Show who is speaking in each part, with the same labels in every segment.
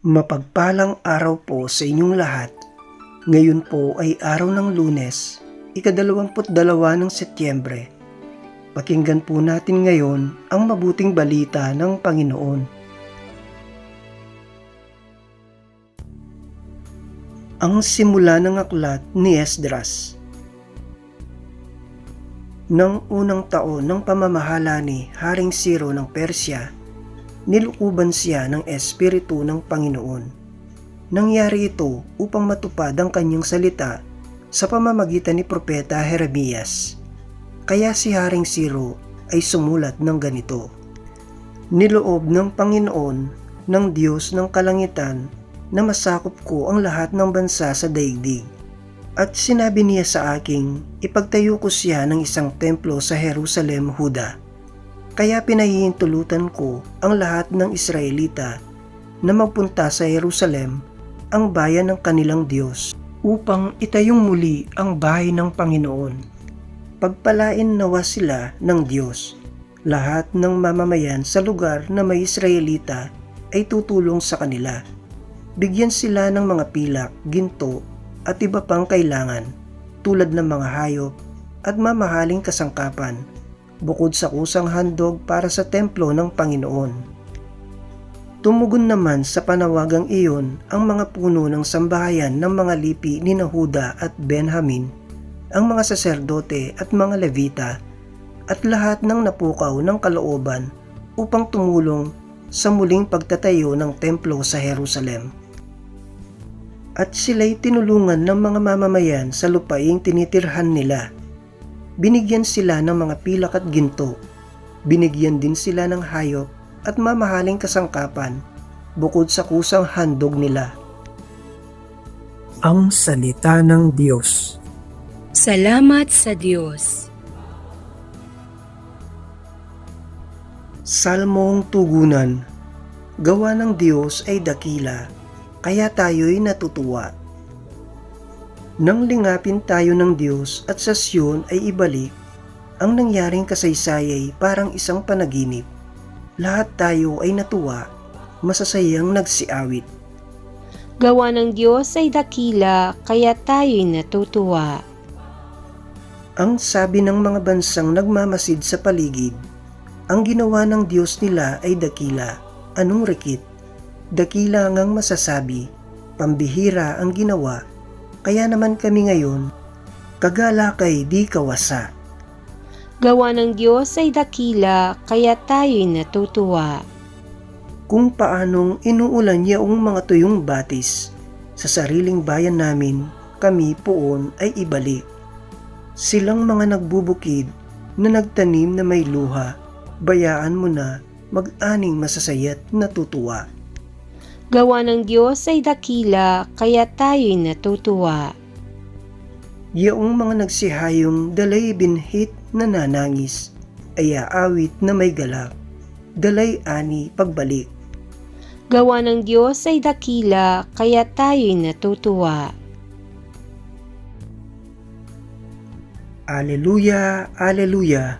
Speaker 1: Mapagpalang araw po sa inyong lahat. Ngayon po ay araw ng lunes, ikadalawamput dalawa ng Setyembre. Pakinggan po natin ngayon ang mabuting balita ng Panginoon. Ang simula ng aklat ni Esdras Nang unang taon ng pamamahala ni Haring Siro ng Persya, nilukuban siya ng Espiritu ng Panginoon. Nangyari ito upang matupad ang kanyang salita sa pamamagitan ni Propeta Jeremias. Kaya si Haring Siro ay sumulat ng ganito. Niloob ng Panginoon ng Diyos ng Kalangitan na masakop ko ang lahat ng bansa sa daigdig. At sinabi niya sa aking, ipagtayo ko siya ng isang templo sa Jerusalem, Huda kaya pinahihintulutan ko ang lahat ng Israelita na magpunta sa Jerusalem, ang bayan ng kanilang Diyos, upang itayong muli ang bahay ng Panginoon. Pagpalain nawa sila ng Diyos. Lahat ng mamamayan sa lugar na may Israelita ay tutulong sa kanila. Bigyan sila ng mga pilak, ginto at iba pang kailangan tulad ng mga hayop at mamahaling kasangkapan bukod sa kusang handog para sa templo ng Panginoon. Tumugon naman sa panawagang iyon ang mga puno ng sambahayan ng mga lipi ni Nahuda at Benjamin, ang mga saserdote at mga levita, at lahat ng napukaw ng kalooban upang tumulong sa muling pagtatayo ng templo sa Jerusalem. At sila'y tinulungan ng mga mamamayan sa lupaing tinitirhan nila binigyan sila ng mga pilak at ginto. Binigyan din sila ng hayop at mamahaling kasangkapan bukod sa kusang handog nila. Ang Salita ng Diyos
Speaker 2: Salamat sa Diyos.
Speaker 1: Salmong Tugunan Gawa ng Diyos ay dakila, kaya tayo'y natutuwa. Nang lingapin tayo ng Diyos at sa Siyon ay ibalik, ang nangyaring kasaysay ay parang isang panaginip. Lahat tayo ay natuwa, masasayang nagsiawit.
Speaker 2: Gawa ng Diyos ay dakila, kaya tayo'y natutuwa.
Speaker 1: Ang sabi ng mga bansang nagmamasid sa paligid, ang ginawa ng Diyos nila ay dakila. Anong rekit? Dakila ngang masasabi, pambihira ang ginawa kaya naman kami ngayon, kagalakay di kawasa.
Speaker 2: Gawa ng Diyos ay dakila, kaya tayo'y natutuwa.
Speaker 1: Kung paanong inuulan niya ang mga tuyong batis, sa sariling bayan namin, kami poon ay ibalik. Silang mga nagbubukid na nagtanim na may luha, bayaan mo na mag-aning masasayat natutuwa.
Speaker 2: Gawa ng Diyos ay dakila, kaya tayo'y natutuwa.
Speaker 1: Yaong mga nagsihayong dalay binhit na nanangis, ay aawit na may galak, dalay ani pagbalik.
Speaker 2: Gawa ng Diyos ay dakila, kaya tayo'y natutuwa.
Speaker 1: Aleluya, Aleluya!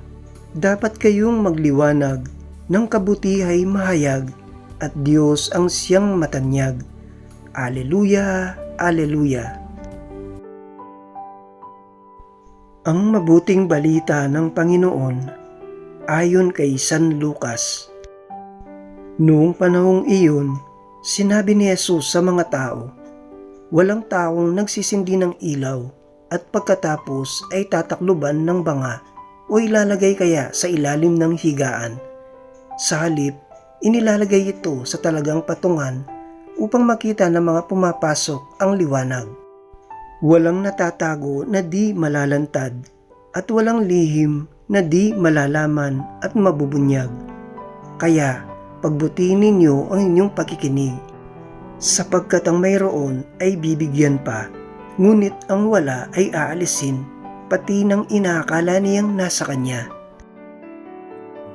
Speaker 1: Dapat kayong magliwanag ng kabutihay mahayag at Diyos ang siyang matanyag. Aleluya, Aleluya! Ang mabuting balita ng Panginoon ayon kay San Lucas. Noong panahong iyon, sinabi ni Jesus sa mga tao, Walang taong nagsisindi ng ilaw at pagkatapos ay tatakluban ng banga o ilalagay kaya sa ilalim ng higaan. Sa halip, inilalagay ito sa talagang patungan upang makita ng mga pumapasok ang liwanag. Walang natatago na di malalantad at walang lihim na di malalaman at mabubunyag. Kaya, pagbutihin ninyo ang inyong pakikinig, sapagkat ang mayroon ay bibigyan pa, ngunit ang wala ay aalisin, pati ng inaakala niyang nasa kanya.